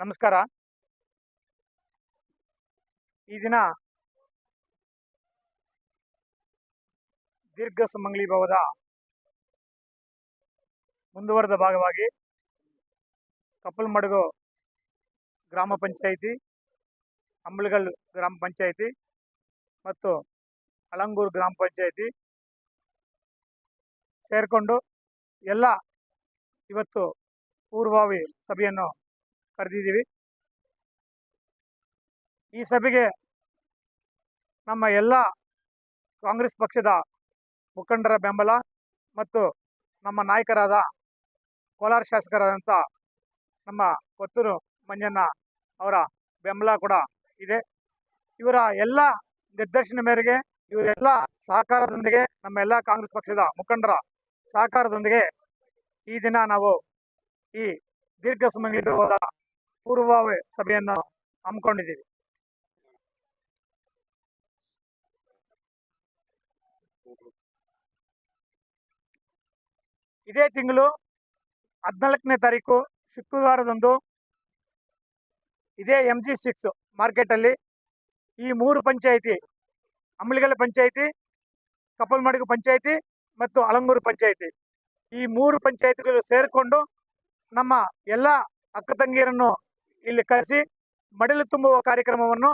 ನಮಸ್ಕಾರ. ಈ ದಿನ ದೀರ್ಘ ಸುಮಂಗಲಿ ಭವದ ಮುಂದುವರೆದ ಭಾಗವಾಗಿ ಕಪ್ಪಲ್ಮಡುಗು ಗ್ರಾಮ ಪಂಚಾಯಿತಿ, ಅಂಬಳಗಲ್ ಗ್ರಾಮ ಪಂಚಾಯಿತಿ ಮತ್ತು ಅಲಂಗೂರು ಗ್ರಾಮ ಪಂಚಾಯಿತಿ ಸೇರಿಕೊಂಡು ಎಲ್ಲ ಇವತ್ತು ಪೂರ್ವಭಾವಿ ಸಭೆಯನ್ನು ಕರೆದಿದ್ದೀವಿ. ಈ ಸಭೆಗೆ ನಮ್ಮ ಎಲ್ಲ ಕಾಂಗ್ರೆಸ್ ಪಕ್ಷದ ಮುಖಂಡರ ಬೆಂಬಲ ಮತ್ತು ನಮ್ಮ ನಾಯಕರಾದ ಕೋಲಾರ ಶಾಸಕರಾದಂಥ ನಮ್ಮ ಕೊತ್ತೂರು ಮಂಜಣ್ಣ ಅವರ ಬೆಂಬಲ ಕೂಡ ಇದೆ. ಇವರ ಎಲ್ಲ ನಿರ್ದೇಶನ ಮೇರೆಗೆ ಇವರೆಲ್ಲ ಸಹಕಾರದೊಂದಿಗೆ, ನಮ್ಮ ಎಲ್ಲ ಕಾಂಗ್ರೆಸ್ ಪಕ್ಷದ ಮುಖಂಡರ ಸಹಕಾರದೊಂದಿಗೆ ಈ ದಿನ ನಾವು ಈ ದೀರ್ಘ ಸುಮಂಗಲಿ ಹೋದ ಪೂರ್ವಭಾವಿ ಸಭೆಯನ್ನು ಹಮ್ಮಿಕೊಂಡಿದ್ದೀವಿ. ಇದೇ ತಿಂಗಳು ಹದಿನಾಲ್ಕನೇ ತಾರೀಕು ಶುಕ್ರವಾರದಂದು ಇದೇ ಎಂ ಜಿ ಸಿಕ್ಸ್ ಮಾರ್ಕೆಟಲ್ಲಿ ಈ ಮೂರು ಪಂಚಾಯಿತಿ ಅಮಲಿಗಲ ಪಂಚಾಯಿತಿ ಕಪ್ಪಲ್ಮಡಗು ಪಂಚಾಯಿತಿ ಮತ್ತು ಅಲಂಗೂರು ಪಂಚಾಯಿತಿ ಈ ಮೂರು ಪಂಚಾಯಿತಿಗಳು ಸೇರಿಕೊಂಡು ನಮ್ಮ ಎಲ್ಲ ಅಕ್ಕ ತಂಗಿಯರನ್ನು ಇಲ್ಲಿ ಕರೆಸಿ ಮಡಿಲು ತುಂಬುವ ಕಾರ್ಯಕ್ರಮವನ್ನು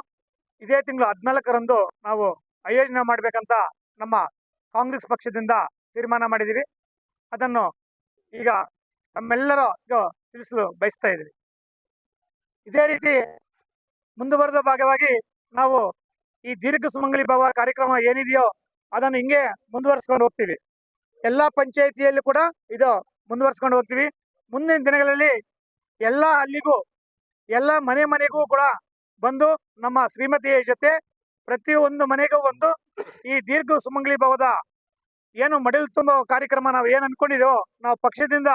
ಇದೇ ತಿಂಗಳು ಹದಿನಾಲ್ಕರಂದು ನಾವು ಆಯೋಜನೆ ಮಾಡಬೇಕಂತ ನಮ್ಮ ಕಾಂಗ್ರೆಸ್ ಪಕ್ಷದಿಂದ ತೀರ್ಮಾನ ಮಾಡಿದ್ದೀವಿ ಅದನ್ನು ಈಗ ನಮ್ಮೆಲ್ಲರೂ ತಿಳಿಸಲು ಬಯಸ್ತಾ ಇದ್ದೀವಿ. ಇದೇ ರೀತಿ ಮುಂದುವರೆದ ಭಾಗವಾಗಿ ನಾವು ಈ ದೀರ್ಘ ಸುಮಂಗಲಿ ಭವ ಕಾರ್ಯಕ್ರಮ ಏನಿದೆಯೋ ಅದನ್ನು ಹಿಂಗೆ ಮುಂದುವರಿಸ್ಕೊಂಡು ಹೋಗ್ತೀವಿ. ಎಲ್ಲ ಪಂಚಾಯಿತಿಯಲ್ಲಿ ಕೂಡ ಇದು ಮುಂದುವರಿಸ್ಕೊಂಡು ಹೋಗ್ತೀವಿ. ಮುಂದಿನ ದಿನಗಳಲ್ಲಿ ಎಲ್ಲ ಅಲ್ಲಿಗೂ ಎಲ್ಲ ಮನೆ ಮನೆಗೂ ಕೂಡ ಬಂದು ನಮ್ಮ ಶ್ರೀಮತಿಯ ಜೊತೆ ಪ್ರತಿಯೊಂದು ಮನೆಗೂ ಬಂದು ಈ ದೀರ್ಘ ಸುಮಂಗಲಿ ಭವದ ಏನು ಮಡಿಲು ತುಂಬ ಕಾರ್ಯಕ್ರಮ ನಾವು ಏನು ಅನ್ಕೊಂಡಿದ್ದೇವೋ ನಾವು ಪಕ್ಷದಿಂದ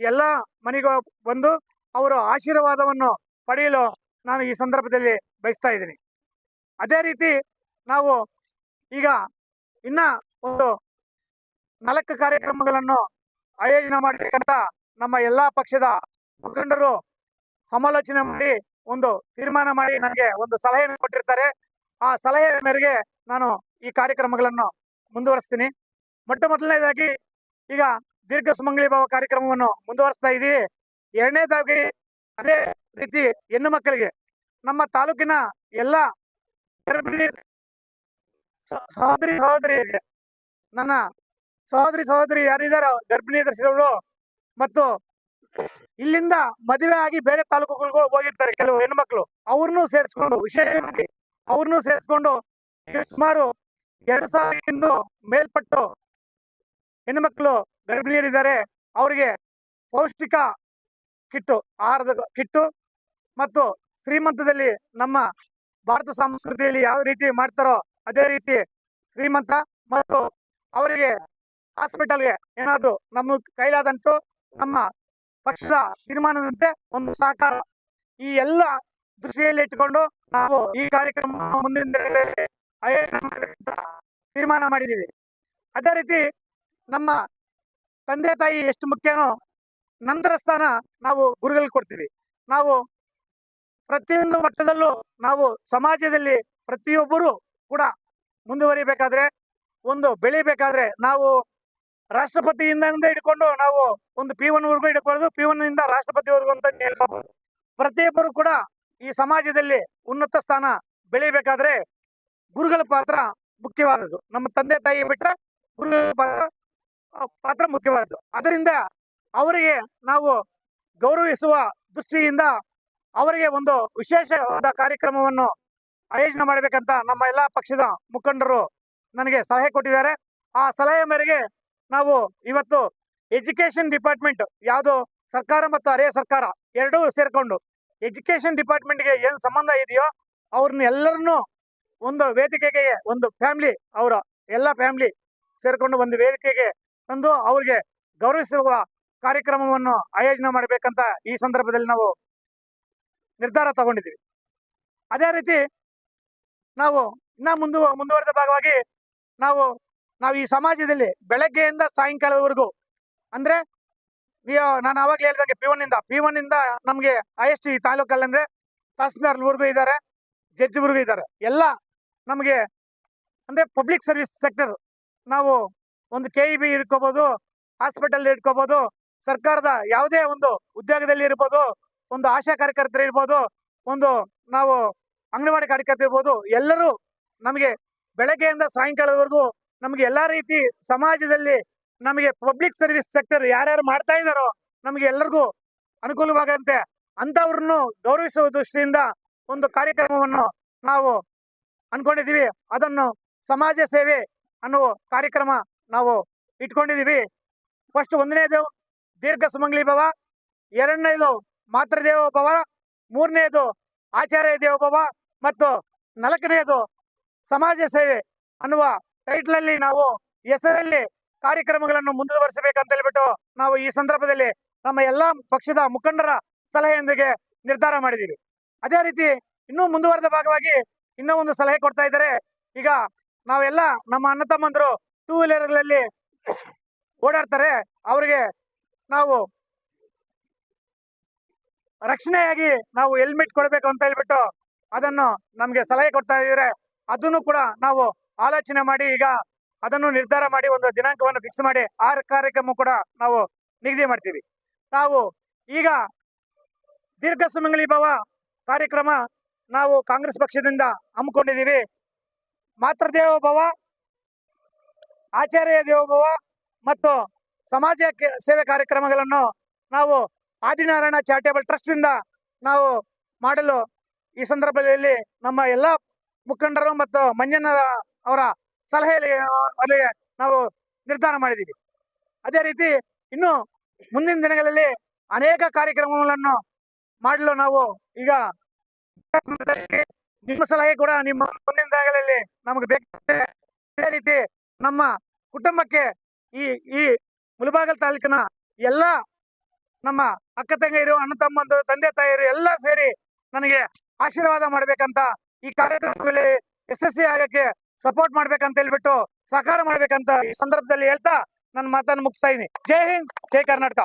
ಎಲ್ಲ ಮನೆಗೂ ಬಂದು ಅವರ ಆಶೀರ್ವಾದವನ್ನು ಪಡೆಯಲು ನಾನು ಈ ಸಂದರ್ಭದಲ್ಲಿ ಬಯಸ್ತಾ ಇದ್ದೀನಿ. ಅದೇ ರೀತಿ ನಾವು ಈಗ ಇನ್ನ ಒಂದು ನಾಲ್ಕು ಕಾರ್ಯಕ್ರಮಗಳನ್ನು ಆಯೋಜನೆ ಮಾಡಬೇಕಂತ ನಮ್ಮ ಎಲ್ಲಾ ಪಕ್ಷದ ಮುಖಂಡರು ಸಮಾಲೋಚನೆ ಮಾಡಿ, ಒಂದು ತೀರ್ಮಾನ ಮಾಡಿ ನನಗೆ ಒಂದು ಸಲಹೆಯನ್ನು ಕೊಟ್ಟಿರ್ತಾರೆ. ಆ ಸಲಹೆ ಮೇರೆಗೆ ನಾನು ಈ ಕಾರ್ಯಕ್ರಮಗಳನ್ನು ಮುಂದುವರಿಸ್ತೀನಿ. ಮೊಟ್ಟ ಮೊದಲನೇದಾಗಿ, ಈಗ ದೀರ್ಘ ಸುಮಂಗಲಿ ಭಾವ ಕಾರ್ಯಕ್ರಮವನ್ನು ಮುಂದುವರಿಸ್ತಾ ಇದ್ದೀವಿ. ಎರಡನೇದಾಗಿ, ಅದೇ ರೀತಿ ಹೆಣ್ಣು ಮಕ್ಕಳಿಗೆ ನಮ್ಮ ತಾಲೂಕಿನ ಎಲ್ಲ ಸಹೋದರಿ ಸಹೋದರಿಯರಿಗೆ ನನ್ನ ಸಹೋದರಿ ಸಹೋದರಿ ಯಾರಿದ್ದಾರೋ ಗರ್ಭಿಣಿ ದರ್ಶನಗಳು ಮತ್ತು ಇಲ್ಲಿಂದ ಮದುವೆ ಆಗಿ ಬೇರೆ ತಾಲೂಕುಗಳಿಗೂ ಹೋಗಿರ್ತಾರೆ ಕೆಲವು ಹೆಣ್ಮಕ್ಳು. ಅವ್ರನ್ನೂ ಸೇರಿಸ್ಕೊಂಡು ವಿಶೇಷವಾಗಿ ಅವ್ರನ್ನೂ ಸೇರಿಸ್ಕೊಂಡು ಸುಮಾರು ಎರಡು ಸಾವಿರಕ್ಕಿಂತ ಮೇಲ್ಪಟ್ಟು ಹೆಣ್ಮಕ್ಳು ಗರ್ಭಿಣಿಯರಿದ್ದಾರೆ. ಅವರಿಗೆ ಪೌಷ್ಟಿಕ ಕಿಟ್ಟು, ಆಹಾರದ ಕಿಟ್ಟು ಮತ್ತು ಶ್ರೀಮಂತದಲ್ಲಿ ನಮ್ಮ ಭಾರತ ಸಂಸ್ಕೃತಿಯಲ್ಲಿ ಯಾವ ರೀತಿ ಮಾಡ್ತಾರೋ ಅದೇ ರೀತಿ ಶ್ರೀಮಂತ ಮತ್ತು ಅವರಿಗೆ ಹಾಸ್ಪಿಟಲ್ಗೆ ಏನಾದ್ರು ನಮ್ಮ ಕೈಲಾದಂಟು ನಮ್ಮ ಪಕ್ಷದ ತೀರ್ಮಾನದಂತೆ ಒಂದು ಸಹಕಾರ. ಈ ಎಲ್ಲ ದೃಷ್ಟಿಯಲ್ಲಿ ಇಟ್ಟುಕೊಂಡು ನಾವು ಈ ಕಾರ್ಯಕ್ರಮ ಮುಂದಿನ ತೀರ್ಮಾನ ಮಾಡಿದ್ದೀವಿ. ಅದೇ ರೀತಿ ನಮ್ಮ ತಂದೆ ತಾಯಿ ಎಷ್ಟು ಮುಖ್ಯನೋ ನಂತರ ಸ್ಥಾನ ನಾವು ಗುರುಗಳಿಗೆ ಕೊಡ್ತೀವಿ. ನಾವು ಪ್ರತಿಯೊಂದು ಮಟ್ಟದಲ್ಲೂ ನಾವು ಸಮಾಜದಲ್ಲಿ ಪ್ರತಿಯೊಬ್ಬರು ಕೂಡ ಮುಂದುವರಿಬೇಕಾದ್ರೆ, ಒಂದು ಬೆಳಿಬೇಕಾದ್ರೆ ನಾವು ರಾಷ್ಟ್ರಪತಿಯಿಂದ ಹಿಡ್ಕೊಂಡು ನಾವು ಒಂದು ಪಿ ಒನ್ ವರ್ಗು ಹಿಡ್ಕೊಳ್ಳೋದು ಪಿ ಒನ್ ಇಂದ ರಾಷ್ಟ್ರಪತಿವರೆಗೂ ಅಂತ ಹೇಳ್ಕೋಬಹುದು ಪ್ರತಿಯೊಬ್ಬರು ಕೂಡ ಈ ಸಮಾಜದಲ್ಲಿ ಉನ್ನತ ಸ್ಥಾನ ಬೆಳಿಬೇಕಾದ್ರೆ ಗುರುಗಳ ಪಾತ್ರ ಮುಖ್ಯವಾದದ್ದು. ನಮ್ಮ ತಂದೆ ತಾಯಿ ಬಿಟ್ರೆ ಗುರುಗಳ ಪಾತ್ರ ಪಾತ್ರ ಮುಖ್ಯವಾದದ್ದು. ಅದರಿಂದ ಅವರಿಗೆ ನಾವು ಗೌರವಿಸುವ ದೃಷ್ಟಿಯಿಂದ ಅವರಿಗೆ ಒಂದು ವಿಶೇಷವಾದ ಕಾರ್ಯಕ್ರಮವನ್ನು ಆಯೋಜನೆ ಮಾಡಬೇಕಂತ ನಮ್ಮ ಎಲ್ಲಾ ಪಕ್ಷದ ಮುಖಂಡರು ನನಗೆ ಸಲಹೆ ಕೊಟ್ಟಿದ್ದಾರೆ. ಆ ಸಲಹೆ ಮೇರೆಗೆ ನಾವು ಇವತ್ತು ಎಜುಕೇಶನ್ ಡಿಪಾರ್ಟ್ಮೆಂಟ್ ಯಾವುದು ಸರ್ಕಾರ ಮತ್ತು ಅರೆ ಸರ್ಕಾರ ಎರಡೂ ಸೇರಿಕೊಂಡು ಎಜುಕೇಶನ್ ಡಿಪಾರ್ಟ್ಮೆಂಟ್ಗೆ ಏನು ಸಂಬಂಧ ಇದೆಯೋ ಅವ್ರನ್ನ ಎಲ್ಲರನ್ನೂ ಒಂದು ವೇದಿಕೆಗೆ ಒಂದು ಫ್ಯಾಮಿಲಿ ಅವರ ಎಲ್ಲ ಫ್ಯಾಮಿಲಿ ಸೇರಿಕೊಂಡು ಒಂದು ವೇದಿಕೆಗೆ ತಂದು ಅವ್ರಿಗೆ ಗೌರವಿಸುವ ಕಾರ್ಯಕ್ರಮವನ್ನು ಆಯೋಜನೆ ಮಾಡಬೇಕಂತ ಈ ಸಂದರ್ಭದಲ್ಲಿ ನಾವು ನಿರ್ಧಾರ ತಗೊಂಡಿದ್ದೀವಿ. ಅದೇ ರೀತಿ ನಾವು ಇನ್ನ ಮುಂದು ಮುಂದುವರೆದ ಭಾಗವಾಗಿ ನಾವು ನಾವು ಈ ಸಮಾಜದಲ್ಲಿ ಬೆಳಗ್ಗೆಯಿಂದ ಸಾಯಂಕಾಲದವರೆಗೂ, ಅಂದ್ರೆ ನಾನು ಅವಾಗಲೇ ಹೇಳಿದಾಗ ಪಿ ಒನ್ ಇಂದ ಪಿ ಒನ್ ಇಂದ ನಮಗೆ ಹೈಯೆಸ್ಟ್ ಈ ತಾಲೂಕಲ್ಲಿ ಅಂದ್ರೆ ತಹಸೀಲ್ದಾರ್ವರೆಗೂ ಇದ್ದಾರೆ, ಜಡ್ಜ್ವರೆಗೂ ಇದ್ದಾರೆ. ಎಲ್ಲ ನಮಗೆ, ಅಂದ್ರೆ ಪಬ್ಲಿಕ್ ಸರ್ವಿಸ್ ಸೆಕ್ಟರ್ ನಾವು ಒಂದು ಕೆ ಇ ಬಿ ಇಟ್ಕೋಬಹುದು ಹಾಸ್ಪಿಟಲ್ ಇಟ್ಕೋಬಹುದು ಸರ್ಕಾರದ ಯಾವುದೇ ಒಂದು ಉದ್ಯೋಗದಲ್ಲಿ ಇರ್ಬೋದು, ಒಂದು ಆಶಾ ಕಾರ್ಯಕರ್ತರು ಇರ್ಬೋದು, ಒಂದು ನಾವು ಅಂಗನವಾಡಿ ಕಾರ್ಯಕರ್ತರು ಇರ್ಬೋದು, ಎಲ್ಲರೂ ನಮಗೆ ಬೆಳಗ್ಗೆಯಿಂದ ಸಾಯಂಕಾಲದವರೆಗೂ ನಮಗೆ ಎಲ್ಲಾ ರೀತಿ ಸಮಾಜದಲ್ಲಿ ನಮಗೆ ಪಬ್ಲಿಕ್ ಸರ್ವಿಸ್ ಸೆಕ್ಟರ್ ಯಾರ್ಯಾರು ಮಾಡ್ತಾ ಇದ್ದಾರೋ ನಮಗೆ ಎಲ್ಲರಿಗೂ ಅನುಕೂಲವಾಗಂತೆ ಅಂತವ್ರನ್ನು ಗೌರವಿಸುವ ದೃಷ್ಟಿಯಿಂದ ಒಂದು ಕಾರ್ಯಕ್ರಮವನ್ನು ನಾವು ಅನ್ಕೊಂಡಿದ್ದೀವಿ. ಅದನ್ನು ಸಮಾಜ ಸೇವೆ ಅನ್ನುವ ಕಾರ್ಯಕ್ರಮ ನಾವು ಇಟ್ಕೊಂಡಿದೀವಿ ಫಸ್ಟ್ ಒಂದನೇದು ದೀರ್ಘ ಸುಮಂಗ್ಲಿ ಭವ, ಎರಡನೇದು ಮಾತೃದೇವ ಭವ, ಮೂರನೇದು ಆಚಾರ್ಯ ದೇವ ಭವ ಮತ್ತು ನಾಲ್ಕನೆಯದು ಸಮಾಜ ಸೇವೆ ಅನ್ನುವ ಟೈಟ್ಲ್ ಅಲ್ಲಿ ನಾವು ಹೆಸರಲ್ಲಿ ಕಾರ್ಯಕ್ರಮಗಳನ್ನು ಮುಂದುವರಿಸಬೇಕಂತ ಹೇಳ್ಬಿಟ್ಟು ನಾವು ಈ ಸಂದರ್ಭದಲ್ಲಿ ನಮ್ಮ ಎಲ್ಲಾ ಪಕ್ಷದ ಮುಖಂಡರ ಸಲಹೆಯೊಂದಿಗೆ ನಿರ್ಧಾರ ಮಾಡಿದೀವಿ ಅದೇ ರೀತಿ ಇನ್ನೂ ಮುಂದುವರೆದ ಭಾಗವಾಗಿ ಇನ್ನೂ ಒಂದು ಸಲಹೆ ಕೊಡ್ತಾ ಇದ್ದಾರೆ. ಈಗ ನಾವೆಲ್ಲ ನಮ್ಮ ಅಣ್ಣ ತಮ್ಮಂದ್ರು ಟೂ ವೀಲರ್ಗಳಲ್ಲಿ ಓಡಾಡ್ತಾರೆ. ಅವರಿಗೆ ನಾವು ರಕ್ಷಣೆಯಾಗಿ ನಾವು ಹೆಲ್ಮೆಟ್ ಕೊಡಬೇಕು ಅಂತ ಹೇಳ್ಬಿಟ್ಟು ಅದನ್ನು ನಮ್ಗೆ ಸಲಹೆ ಕೊಡ್ತಾ ಇದ್ದಾರೆ. ಅದನ್ನು ಕೂಡ ನಾವು ಆಲೋಚನೆ ಮಾಡಿ ಈಗ ಅದನ್ನು ನಿರ್ಧಾರ ಮಾಡಿ ಒಂದು ದಿನಾಂಕವನ್ನು ಫಿಕ್ಸ್ ಮಾಡಿ ಆ ಕಾರ್ಯಕ್ರಮ ಕೂಡ ನಾವು ನಿಗದಿ ಮಾಡ್ತೀವಿ. ನಾವು ಈಗ ದೀರ್ಘ ಸುಮಂಗಲಿ ಭವ ಕಾರ್ಯಕ್ರಮ ನಾವು ಕಾಂಗ್ರೆಸ್ ಪಕ್ಷದಿಂದ ಹಮ್ಮಿಕೊಂಡಿದ್ದೀವಿ. ಮಾತೃದೇವ ಭವ, ಆಚಾರ್ಯ ದೇವೋಭವ ಮತ್ತು ಸಮಾಜ ಸೇವೆ ಕಾರ್ಯಕ್ರಮಗಳನ್ನು ನಾವು ಆದಿನಾರಾಯಣ ಚಾರಿಟೇಬಲ್ ಟ್ರಸ್ಟ್ ಇಂದ ನಾವು ಮಾಡಲು ಈ ಸಂದರ್ಭದಲ್ಲಿ ನಮ್ಮ ಎಲ್ಲ ಮುಖಂಡರು ಮತ್ತು ಮಂಜಣ್ಣ ಅವರ ಸಲಹೆಯಲ್ಲಿ ಅಲ್ಲಿ ನಾವು ನಿರ್ಧಾರ ಮಾಡಿದ್ದೀವಿ. ಅದೇ ರೀತಿ ಇನ್ನು ಮುಂದಿನ ದಿನಗಳಲ್ಲಿ ಅನೇಕ ಕಾರ್ಯಕ್ರಮಗಳನ್ನು ಮಾಡಲು ನಾವು ಈಗ ನಿಮ್ಮ ಸಲಹೆ ಕೂಡ ನಿಮ್ಮ ಮುಂದಿನ ದಿನಗಳಲ್ಲಿ ನಮಗೆ ಬೇಕಾಗುತ್ತೆ ಅದೇ ರೀತಿ ನಮ್ಮ ಕುಟುಂಬಕ್ಕೆ ಈ ಈ ಮುಳಬಾಗಲ್ ತಾಲೂಕಿನ ಎಲ್ಲ ನಮ್ಮ ಅಕ್ಕ ತಂಗಿಯರು, ಅಣ್ಣ ತಮ್ಮಂದು ತಂದೆ ತಾಯಿಯರು ಎಲ್ಲ ಸೇರಿ ನನಗೆ ಆಶೀರ್ವಾದ ಮಾಡಬೇಕಂತ ಈ ಕಾರ್ಯಕ್ರಮದಲ್ಲಿ ಯಶಸ್ವಿ ಆಗಕ್ಕೆ ಸಪೋರ್ಟ್ ಮಾಡ್ಬೇಕಂತ ಹೇಳ್ಬಿಟ್ಟು ಸಹಕಾರ ಮಾಡ್ಬೇಕಂತ ಈ ಸಂದರ್ಭದಲ್ಲಿ ಹೇಳ್ತಾ ನನ್ನ ಮಾತನ್ನು ಮುಗಿಸ್ತಾ ಇದೀನಿ. ಜೈ ಹಿಂದ್, ಜೈ ಕರ್ನಾಟಕ.